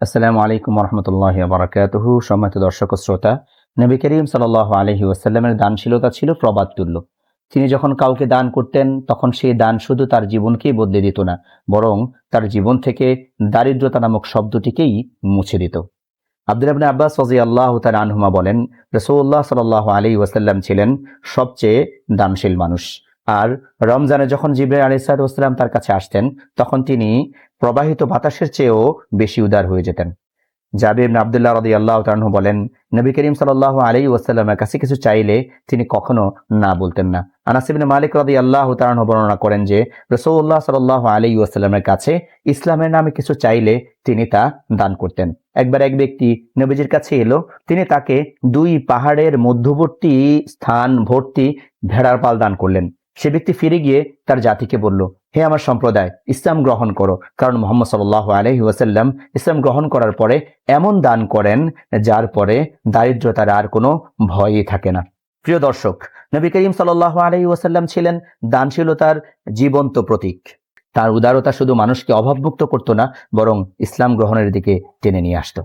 আসসালামু আলাইকুম রহমতুল্লাহ বারাকাতুহু সম্মানিত দর্শক শ্রোতা, নবী করিম সাল আলহি ওয়াসাল্লামের দানশীলতা ছিল প্রবাদ তুল্য তিনি যখন কাউকে দান করতেন, তখন সেই দান শুধু তার জীবনকেই বদলে দিত না, বরং তার জীবন থেকে দারিদ্রতা নামক শব্দটিকেই মুছে দিত। আব্দুল আবনে আব্বাস ফজি আল্লাহ তার আনহুমা বলেন রসৌল্লাহ সাল আলী ওয়াসাল্লাম ছিলেন সবচেয়ে দানশীল মানুষ। আর রমজানে যখন জিব্রাইল আলী সালাম তার কাছে আসতেন, তখন তিনি প্রবাহিত বাতাসের চেয়েও বেশি উদার হয়ে যেতেন। জাবির আবদুল্লাহ রদি আল্লাহ তালু বলেন, নবী করিম সাল আলী ওয়াসাল্লামের কাছে কিছু চাইলে তিনি কখনো না বলতেন না। আনাসিবিন মালিক রদি আল্লাহ তালু বর্ণনা করেন যে রসৌল্লাহ সাল আলী ওয়াসাল্লামের কাছে ইসলামের নামে কিছু চাইলে তিনি তা দান করতেন। একবার এক ব্যক্তি নবীজির কাছে এলো, তিনি তাকে দুই পাহাড়ের মধ্যবর্তী স্থান ভর্তি ভেড়ার পাল দান করলেন। সে ব্যক্তি ফিরে গিয়ে তার জাতিকে বলল, হে আমার সম্প্রদায়, ইসলাম গ্রহণ করো। কারণ মোহাম্মদ সাল্লাহ আলহি ওয়াসাল্লাম ইসলাম গ্রহণ করার পরে এমন দান করেন যার পরে দারিদ্রতার আর কোনো ভয়ই থাকে না। প্রিয় দর্শক, নবী করিম সাল আলহি ওয়াসাল্লাম ছিলেন দানশীলতার জীবন্ত প্রতীক। তার উদারতা শুধু মানুষকে অভাবমুক্ত করতো না, বরং ইসলাম গ্রহণের দিকে টেনে নিয়ে আসতো।